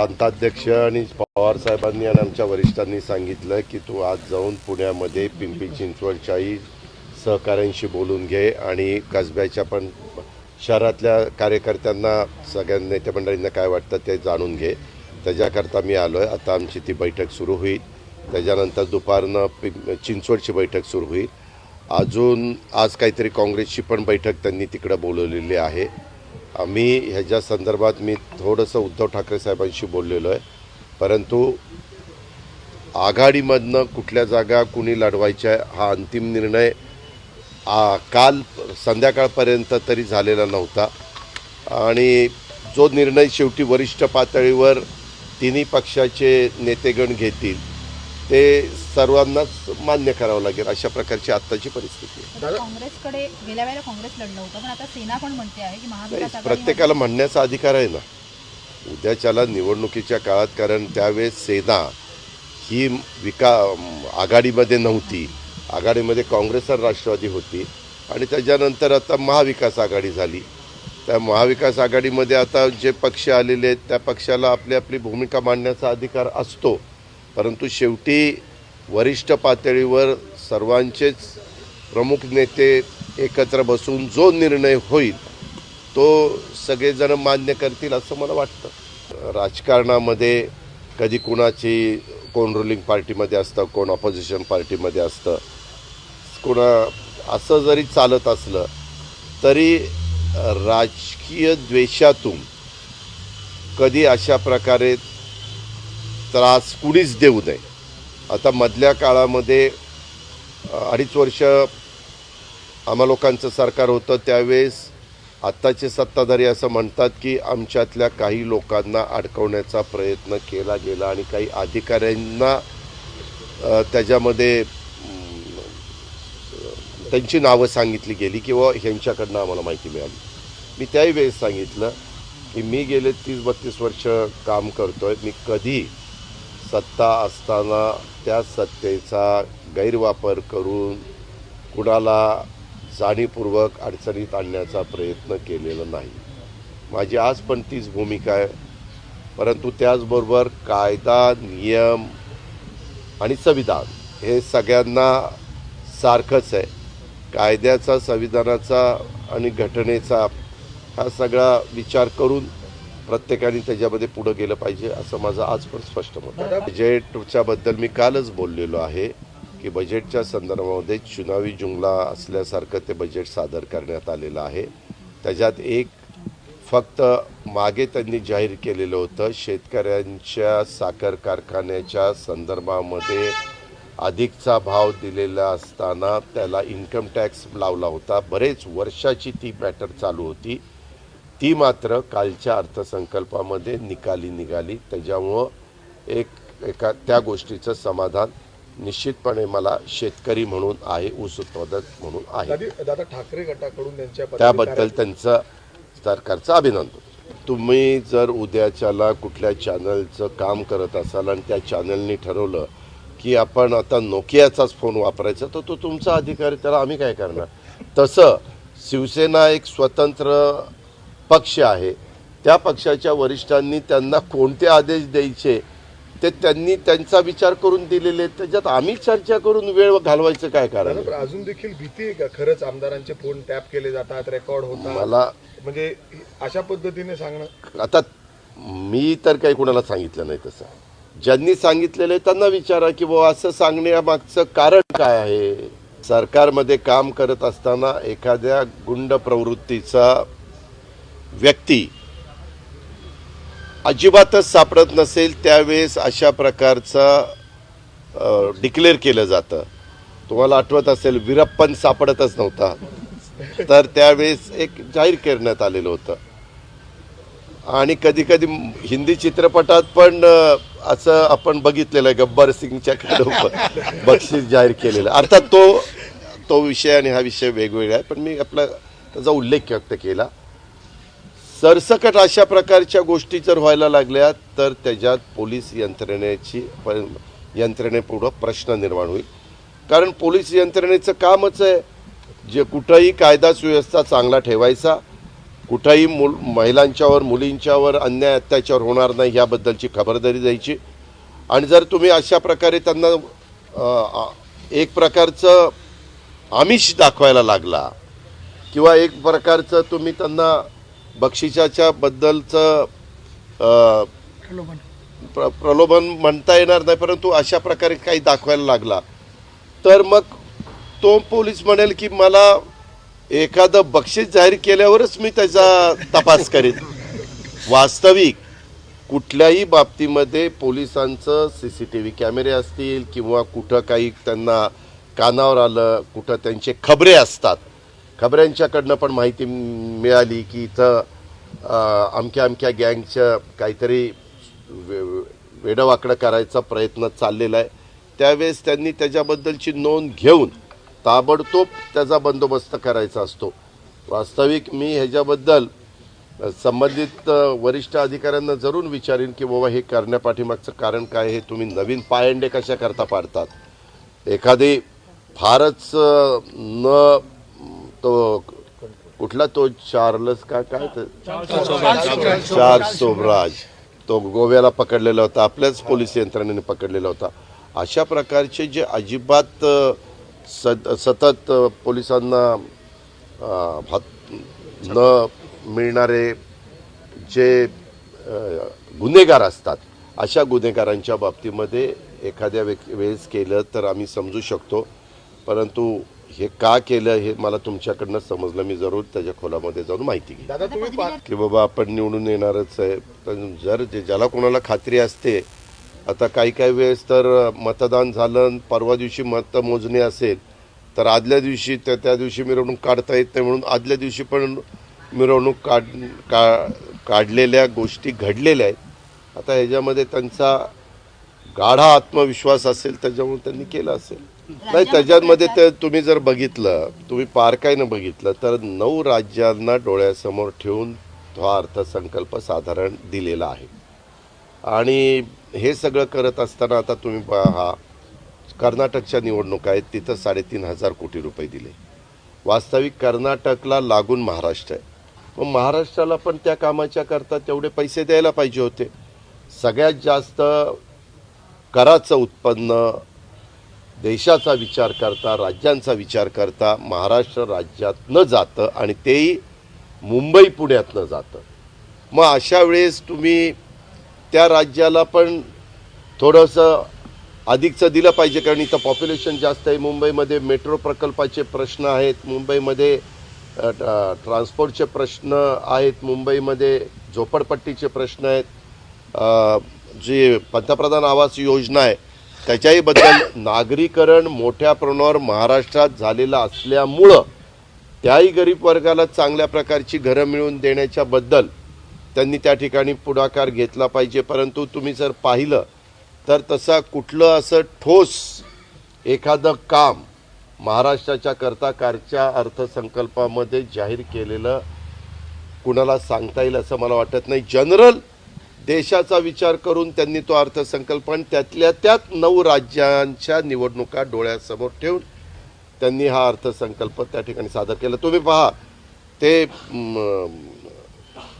प्रांताध्यक्ष आणि पवार साहेबांनी आणि आमच्या वरिष्ठांनी सांगितलं की तू आज जाऊन पुण्यामध्ये पिंपरी चिंचवडच्याही सहकाऱ्यांशी बोलून घे आणि कसब्याच्या पण शहरातल्या कार्यकर्त्यांना सगळ्या नेते मंडळींना काय वाटतं ते जाणून घे. त्याच्याकरता मी आलो आहे आता आमची ती बैठक सुरू होईल. त्याच्यानंतर दुपारनं पिं चिंचवडची बैठक सुरू होईल. अजून आज काहीतरी काँग्रेसची पण बैठक त्यांनी तिकडं बोलवलेली आहे. आम्ही ह्याच्या संदर्भात मी थोडंसं उद्धव ठाकरे साहेबांशी बोललेलो आहे. परंतु आघाडीमधनं कुठल्या जागा कुणी लढवायच्या हा अंतिम निर्णय आ, काल संध्याकाळपर्यंत तरी झालेला नव्हता. आणि जो निर्णय शेवटी वरिष्ठ पातळीवर तिन्ही पक्षाचे नेतेगण घेतील ते सर्वांनाच मान्य करावं लागेल अशा प्रकारची आत्ताची परिस्थिती आहे. काँग्रेसकडे गेल्या वेळेला काँग्रेस लढलं होतं पण आता सेना पण म्हणते आहे की महाविकास प्रत्येकाला म्हणण्याचा अधिकार आहे ना. उद्याच्याला निवडणुकीच्या काळात कारण त्यावेळेस सेना ही विका आघाडीमध्ये नव्हती. आघाडीमध्ये काँग्रेस आणि राष्ट्रवादी होती. आणि त्याच्यानंतर आता महाविकास आघाडी झाली. त्या महाविकास आघाडीमध्ये आता जे पक्ष आलेले आहेत त्या पक्षाला आपली आपली भूमिका मांडण्याचा अधिकार असतो. परंतु शेवटी वरिष्ठ पातळीवर सर्वांचेच प्रमुख नेते एकत्र बसून जो निर्णय होईल तो सगळेजण मान्य करतील असं मला वाटतं. राजकारणामध्ये कधी कुणाची कोण रुलिंग पार्टीमध्ये असतं कोण ऑपोजिशन पार्टीमध्ये असतं कोणा असं जरी चालत असलं तरी राजकीय द्वेषातून कधी अशा प्रकारे त्रास कुणीच देऊ नये. आता मधल्या काळामध्ये अडीच वर्ष आम्हा लोकांचं सरकार होतं त्यावेळेस आत्ताचे सत्ताधारी असं म्हणतात की आमच्यातल्या काही लोकांना अडकवण्याचा प्रयत्न केला गेला आणि काही अधिकाऱ्यांना त्याच्यामध्ये त्यांची नावं सांगितली गेली किंवा ह्यांच्याकडनं आम्हाला माहिती मिळाली. मी त्याही वेळेस सांगितलं की मी गेले तीस बत्तीस वर्ष काम करतो आहे मी कधी सत्ता असताना त्या सत्तेचा गैरवापर करून कुणाला जाणीवपूर्वक अडचणीत आणण्याचा प्रयत्न केलेला नाही. माझी आज पण तीच भूमिका आहे. परंतु त्याचबरोबर कायदा नियम आणि संविधान हे सगळ्यांना सारखंच आहे. कायद्याचा संविधानाचा आणि घटनेचा हा सगळा विचार करून प्रत्येकाने त्याच्यामध्ये पुढं गेलं पाहिजे असं माझं आज पण स्पष्ट मत आहे. बजेटच्या बद्दल मी कालच बोललेलो आहे की बजेटच्या संदर्भामध्ये चुनावी जुंगला असल्यासारखं ते बजेट सादर करण्यात आलेलं आहे. त्याच्यात एक फक्त मागे त्यांनी जाहीर केलेलं होतं शेतकऱ्यांच्या साखर कारखान्याच्या संदर्भामध्ये अधिकचा भाव दिलेला असताना त्याला इन्कम टॅक्स लावला होता. बरेच वर्षाची ती मॅटर चालू होती. ती मात्र कालच्या अर्थसंकल्पामध्ये निकाली निघाली. त्याच्यामुळं एक एका त्या गोष्टीचं समाधान निश्चितपणे मला शेतकरी म्हणून आहे ऊस उत्पादक म्हणून आहे. दादी- ठाकरे गटाकडून त्यांच्या त्याबद्दल त्यांचं सरकारचं अभिनंदन. तुम्ही जर उद्याच्याला कुठल्या चॅनलचं काम करत असाल आणि त्या चॅनलनी ठरवलं की आपण आता नोकियाचाच फोन वापरायचा तर तो तुमचा अधिकार त्याला आम्ही काय करणार? तसं शिवसेना एक स्वतंत्र पक्ष आहे. त्या पक्षाच्या वरिष्ठांनी त्यांना कोणते आदेश द्यायचे ते त्यांनी त्यांचा विचार करून दिलेले. त्याच्यात आम्ही चर्चा करून वेळ घालवायचं काय कारण? अजून देखील भीती आहे का? खरंच आमदारांचे फोन टॅप केले जातात रेकॉर्ड होतात. मला म्हणजे अशा पद्धतीने सांगणं? आता मी तर काही कुणाला सांगितलं नाही तसं. ज्यांनी सांगितलेलं आहे त्यांना विचारा की बाबा असं सांगण्यामागचं कारण काय आहे? सरकारमध्ये काम करत असताना एखाद्या गुंड प्रवृत्तीचा व्यक्ती अजिबातच सापडत नसेल त्यावेळेस अशा प्रकारचं डिक्लेअर केलं जातं. तुम्हाला आठवत असेल विरप्पन सापडतच नव्हता. तर त्यावेळेस एक जाहीर करण्यात आलेलं होतं. आणि कधी कधी हिंदी चित्रपटात पण असं आपण बघितलेलं आहे गब्बर सिंगच्या बक्षीस जाहीर केलेलं. अर्थात तो तो विषय आणि हा विषय वेगवेगळा आहे पण मी आपला त्याचा उल्लेख व्यक्त केला. सरसकट अशा प्रकारच्या गोष्टी जर व्हायला लागल्या तर त्याच्यात पोलीस यंत्रणेची प- यंत्रणेपुढं प्रश्न निर्माण होईल. कारण पोलीस यंत्रणेचं कामच आहे. जे कुठंही कायदा सुव्यवस्था चांगला ठेवायचा कुठंही मुल महिलांच्यावर मुलींच्यावर अन्याय अत्याचार होणार नाही याबद्दलची खबरदारी द्यायची. आणि जर तुम्ही अशा प्रकारे त्यांना एक प्रकारचं आमिष दाखवायला लागला किंवा एक प्रकारचं तुम्ही त्यांना बक्षिसाच्या बद्दलचं प्र प्रलोभन म्हणता येणार नाही परंतु अशा प्रकारे काही दाखवायला लागला. तर मग तो पोलीस म्हणेल की मला एखादं बक्षीस जाहीर केल्यावरच मी त्याचा तपास करेन. वास्तविक कुठल्याही बाबतीमध्ये पोलिसांचं सी सी टी व्ही कॅमेरे असतील किंवा कुठं काही त्यांना कानावर आलं कुठं त्यांचे खबरे असतात खबऱ्यांच्याकडनं पण माहिती मिळाली की इथं अमक्या अमक्या गँगच्या काहीतरी वे- वेडवाकडं करायचा प्रयत्न चाललेला आहे. त्यावेळेस त्यांनी त्याच्याबद्दलची नोंद घेऊन ताबडतोब त्याचा बंदोबस्त करायचा असतो. वास्तविक मी ह्याच्याबद्दल संबंधित वरिष्ठ अधिकाऱ्यांना जरूर विचारेन की बाबा हे करण्यापाठीमागचं कारण काय हे तुम्ही नवीन पायंडे कशा करता पाडतात? एखादी फारच न तो कुठला तो चार्लस का काय ते? चार्ल्स सोबराज तो गोव्याला पकडलेला होता आपल्याच पोलीस यंत्रणेने पकडलेला होता. अशा प्रकारचे जे अजिबात सत सतत पोलिसांना भात न मिळणारे जे गुन्हेगार असतात अशा गुन्हेगारांच्या बाबतीमध्ये एखाद्या व्यक्ती वेळेस केलं तर आम्ही समजू शकतो. परंतु हे का केलं हे मला तुमच्याकडनं समजलं. मी जरूर त्याच्या खोलामध्ये जाऊन माहिती घेईन. दादा तुम्ही पा- की बाबा आपण निवडून येणारच आहे. पण जर जे ज्याला कोणाला खात्री असते आता काही काही वेळेस तर मतदान झालं आणि परवा दिवशी मतमोजणी असेल तर आदल्या दिवशी त्या त्या दिवशी मिरवणूक काढता येत नाही म्हणून आदल्या दिवशी पण मिरवणूक काढ का काढलेल्या गोष्टी घडलेल्या आहेत. आता ह्याच्यामध्ये त्यांचा गाढा आत्मविश्वास असेल त्याच्यामुळे त्यांनी केलं असेल. नाही त्याच्यामध्ये ते तुम्ही जर बघितलं तुम्ही पारकाईनं बघितलं तर नऊ राज्यांना डोळ्यासमोर ठेवून तो हा अर्थसंकल्प साधारण दिलेला आहे. आणि हे सगळं करत असताना आता तुम्ही पहा कर्नाटकच्या निवडणुका आहेत तिथं साडेतीन हजार कोटी रुपये दिले. वास्तविक कर्नाटकला लागून महाराष्ट्र आहे. मग महाराष्ट्राला पण त्या कामाच्या करता तेवढे पैसे द्यायला पाहिजे होते. सगळ्यात जास्त कराचं उत्पन्न देशाचा विचार करता राज्यांचा विचार करता महाराष्ट्र राज्यातनं जातं आणि तेही मुंबई पुण्यातनं जातं. मग अशा वेळेस तुम्ही त्या राज्याला पण थोडंसं अधिकचं दिलं पाहिजे कारण इथं पॉप्युलेशन जास्त आहे. मुंबईमध्ये मेट्रो प्रकल्पाचे प्रश्न आहेत मुंबईमध्ये ट्रान्सपोर्टचे प्रश्न आहेत मुंबईमध्ये झोपडपट्टीचे प्रश्न आहेत. जे जी पंतप्रधान आवास योजना आहे त्याच्याही बद्दल नागरीकरण मोठ्या प्रमाणावर महाराष्ट्रात झालेलं असल्यामुळं त्याही गरीब वर्गाला चांगल्या प्रकारची घरं मिळवून देण्याच्या बद्दल त्यांनी त्या ठिकाणी पुढाकार घेतला पाहिजे. परंतु तुम्ही जर पाहिलं तर तसा कुठलं असं ठोस एखादं काम महाराष्ट्राच्या करता कारच्या अर्थसंकल्पामध्ये जाहीर केलेलं कुणाला सांगता येईल असं मला वाटत नाही. जनरल देशाचा विचार करून त्यांनी तो अर्थसंकल्प आणि त्यातल्या त्यात नऊ राज्यांच्या निवडणुका डोळ्यासमोर ठेवून त्यांनी हा अर्थसंकल्प त्या ठिकाणी सादर केला. तुम्ही पहा ते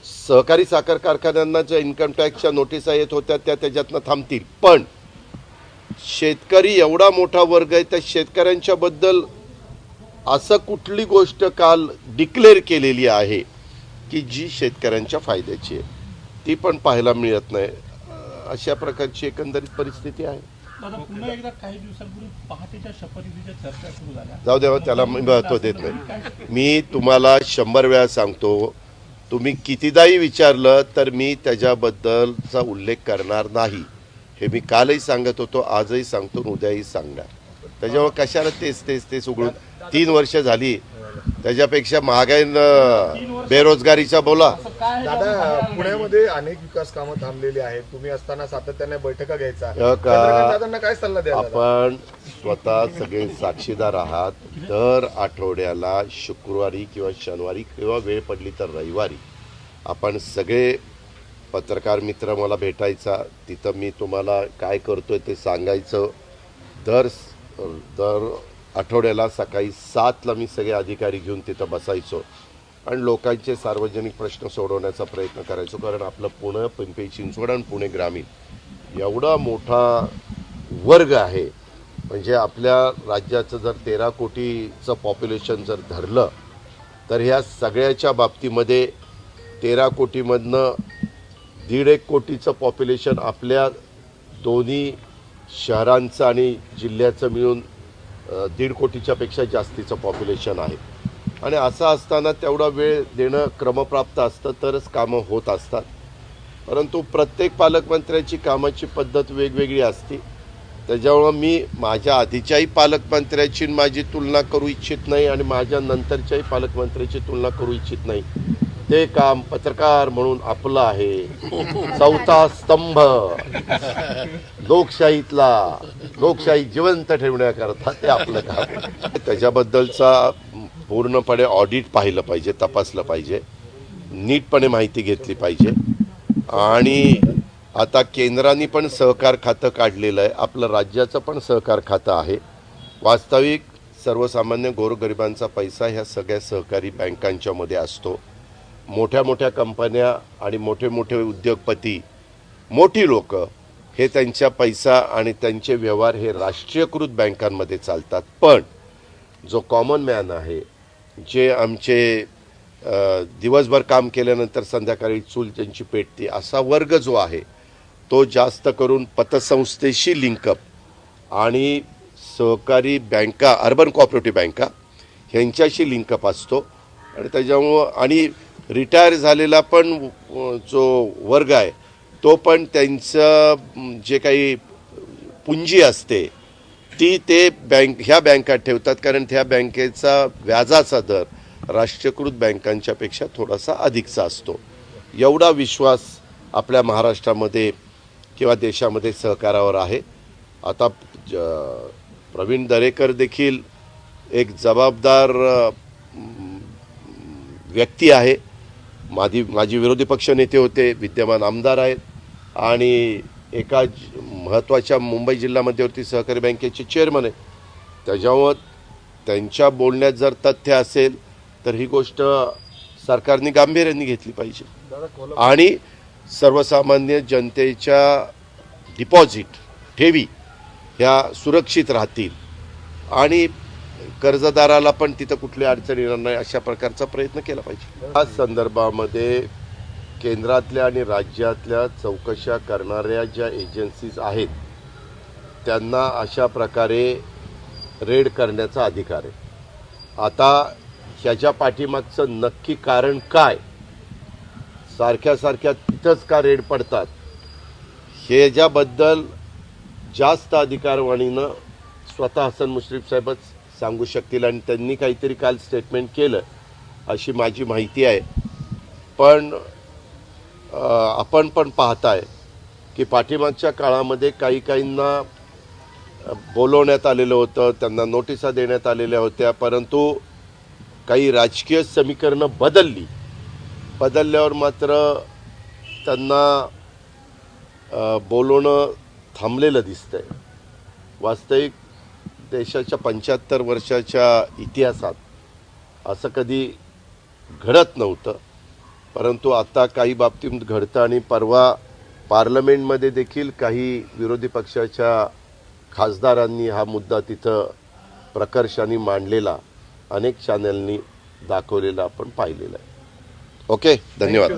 सहकारी साखर कारखान्यांना ज्या इन्कम टॅक्सच्या नोटिसा येत होत्या त्या त्याच्यातनं थांबतील. पण शेतकरी एवढा मोठा वर्ग आहे त्या शेतकऱ्यांच्याबद्दल असं कुठली गोष्ट काल डिक्लेअर केलेली आहे की जी शेतकऱ्यांच्या फायद्याची आहे? ती पण पाहायला मिळत नाही. अशा प्रकारची एकंदरीत परिस्थिती आहे. दादा पुन्हा एकदा काही दिवसांपूर्वी पहाटेच्या शपथविधीच्या चर्चा सुरू झाल्या. जाऊ द्या हो, त्याला मी महत्त्व देत नाही. मी तुम्हाला शंभर वेळा सांगतो तुम्ही कितीदाही विचारलं तर मी त्याच्याबद्दलचा उल्लेख करणार नाही. हे मी कालही सांगत होतो आजही सांगतो उद्याही सांगणार. त्याच्यामुळे कशाला तेच तेच तेच उघडून तीन वर्ष झाली त्याच्यापेक्षा महागाईनं बेरोजगारीचा बोला. दादा पुण्यामध्ये अनेक विकास कामं थांबलेली आहेत. तुम्ही असताना सातत्याने बैठका घ्यायचा. हो दादांना काय सल्ला दादा? आपण स्वतः सगळे साक्षीदार आहात. दर आठवड्याला शुक्रवारी किंवा शनिवारी किंवा वेळ पडली तर रविवारी आपण सगळे पत्रकार मित्र मला भेटायचा. तिथं मी तुम्हाला काय करतोय ते सांगायचं. दर दर आठवड्याला सकाळी सातला मी सगळे अधिकारी घेऊन तिथं बसायचो आणि लोकांचे सार्वजनिक प्रश्न सोडवण्याचा प्रयत्न करायचो कारण आपलं पुणे पिंपरी चिंचवड आणि पुणे ग्रामीण एवढा मोठा वर्ग आहे. म्हणजे आपल्या राज्याचं जर तेरा कोटीचं पॉप्युलेशन जर धरलं तर ह्या सगळ्याच्या बाबतीमध्ये तेरा कोटीमधनं दीड एक कोटीचं पॉप्युलेशन आपल्या दोन्ही शहरांचं आणि जिल्ह्याचं मिळून दीड कोटीच्या पेक्षा जास्तीचं पॉप्युलेशन आहे. आणि असं असताना तेवढा वेळ देणं क्रमप्राप्त असतं तरच कामं होत असतात. परंतु प्रत्येक पालकमंत्र्याची कामाची पद्धत वेगवेगळी असते. त्याच्यामुळं मी माझ्या आधीच्याही पालकमंत्र्याची माझी तुलना करू इच्छित नाही आणि माझ्या नंतरच्याही पालकमंत्र्याची तुलना करू इच्छित नाही. ते काम पत्रकार म्हणून आपलं आहे. चौथा स्तंभ. लोकशाहीतला. लोकशाही जिवंत ठेवण्याकरता ते आपलं काम त्याच्याबद्दलचा पूर्णपणे ऑडिट पाहिलं पाहिजे तपासलं पाहिजे. नीटपणे माहिती घेतली पाहिजे. आणि आता केंद्राने पण सहकार खातं काढलेलं आहे. आपलं राज्याचं पण सहकार खातं आहे. वास्तविक सर्वसामान्य गोरगरिबांचा पैसा ह्या सगळ्या सहकारी बँकांच्यामध्ये असतो. मोठ्या मोठ्या कंपन्या आणि मोठे मोठे उद्योगपती मोठी लोक हे त्यांच्या पैसा आणि त्यांचे व्यवहार हे राष्ट्रीयकृत बँकांमध्ये चालतात. पण जो कॉमन मॅन आहे जे आमचे दिवसभर काम केल्यानंतर संध्याकाळी चूल त्यांची पेटते असा वर्ग जो आहे तो जास्त करून पतसंस्थेशी लिंकअप आणि सहकारी बँका अर्बन कॉपरेटिव्ह बँका ह्यांच्याशी लिंकअप असतो. आणि त्याच्यामुळं आणि रिटायर झालेला पण जो वर्ग आहे तो पण त्यांचं जे काही पुंजी असते ती ते बँक ह्या बँकात ठेवतात. कारण त्या बँकेचा व्याजाचा दर राष्ट्रीयकृत बँकांच्यापेक्षा थोडासा अधिकचा असतो. एवढा विश्वास आपल्या महाराष्ट्रामध्ये किंवा देशामध्ये सहकारावर आहे. आता ज- प्रवीण दरेकर देखील एक जबाबदार व्यक्ती आहे. माजी माजी विरोधी पक्षनेते होते विद्यमान आमदार आहेत. आणि एका महत्त्वाच्या मुंबई जिल्हा मध्यवर्ती सहकारी बँकेचे चेअरमन आहे. त्याच्यामुळं त्यांच्या बोलण्यात जर तथ्य असेल तर ही गोष्ट सरकारने गांभीर्याने घेतली पाहिजे. आणि सर्वसामान्य जनतेच्या डिपॉझिट ठेवी ह्या सुरक्षित राहतील. आणि कर्जदाराला पण तिथं कुठली अडचण येणार नाही अशा प्रकारचा प्रयत्न केला पाहिजे. या संदर्भामध्ये केंद्रातल्या आणि राज्यातल्या चौकशा करणाऱ्या ज्या एजन्सीज आहेत त्यांना अशा प्रकारे रेड करण्याचा अधिकार आहे. आता ह्याच्या पाठीमागचं नक्की कारण काय? सारख्या सारख्या तिथंच का रेड पडतात? ह्याच्याबद्दल जास्त अधिकारवाणीनं स्वतः हसन मुश्रीफ साहेबच सांगू शकतील आणि त्यांनी काहीतरी काल स्टेटमेंट केलं अशी माझी माहिती आहे. पण आपण पण पाहताय की पाठीमागच्या काळामध्ये काही काहींना बोलवण्यात आलेलं होतं त्यांना नोटिसा देण्यात आलेल्या होत्या परंतु काही राजकीय समीकरणं बदलली. बदलल्यावर मात्र त्यांना बोलवणं थांबलेलं दिसतंय. वास्तविक देशाच्या पंच्याहत्तर वर्षाच्या इतिहासात असं कधी घडत नव्हतं. परंतु आता काही बाबतीत घडतं आणि परवा पार्लमेंटमध्ये देखील काही विरोधी पक्षाच्या खासदारांनी हा मुद्दा तिथं प्रकर्षाने मांडलेला अनेक चॅनलनी दाखवलेला आपण पाहिलेला आहे. ओके धन्यवाद.